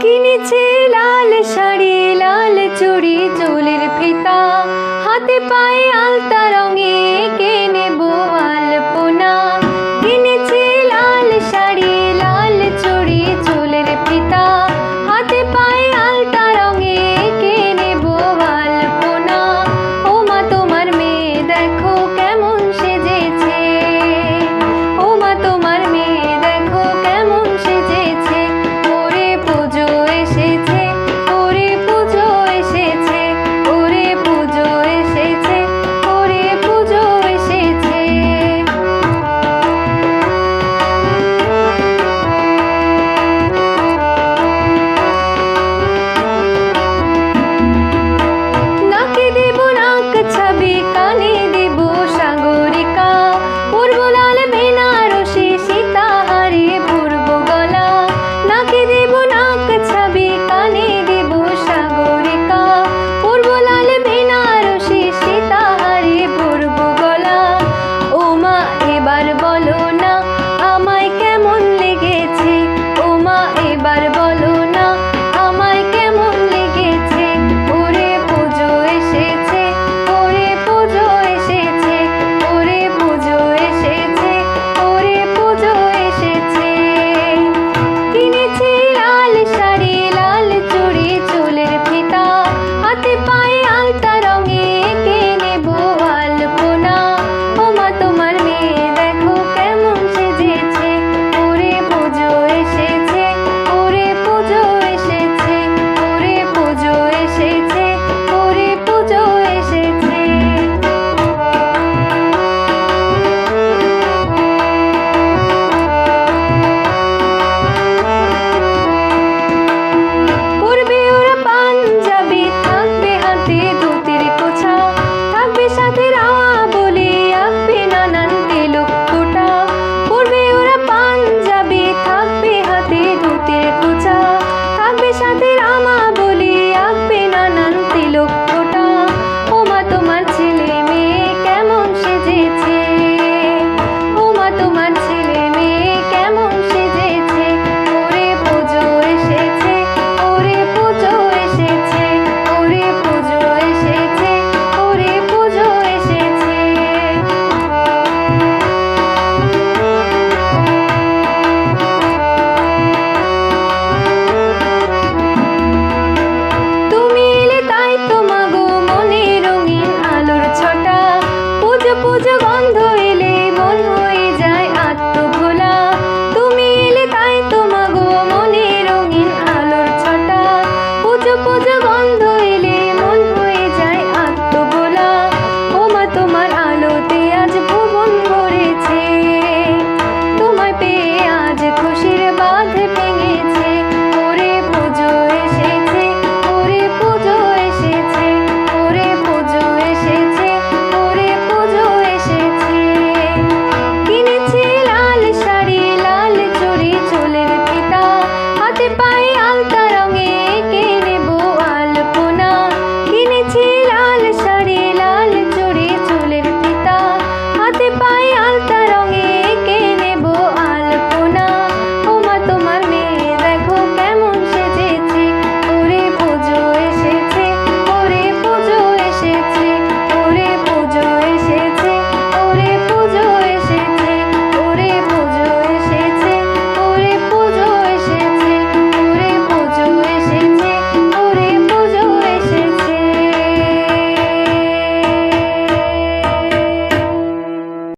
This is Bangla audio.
কিনেছে লাল শাড়ি লাল চুড়ি চুলের ফিতা। হাতে পায়ে আলতা রঙে তোমার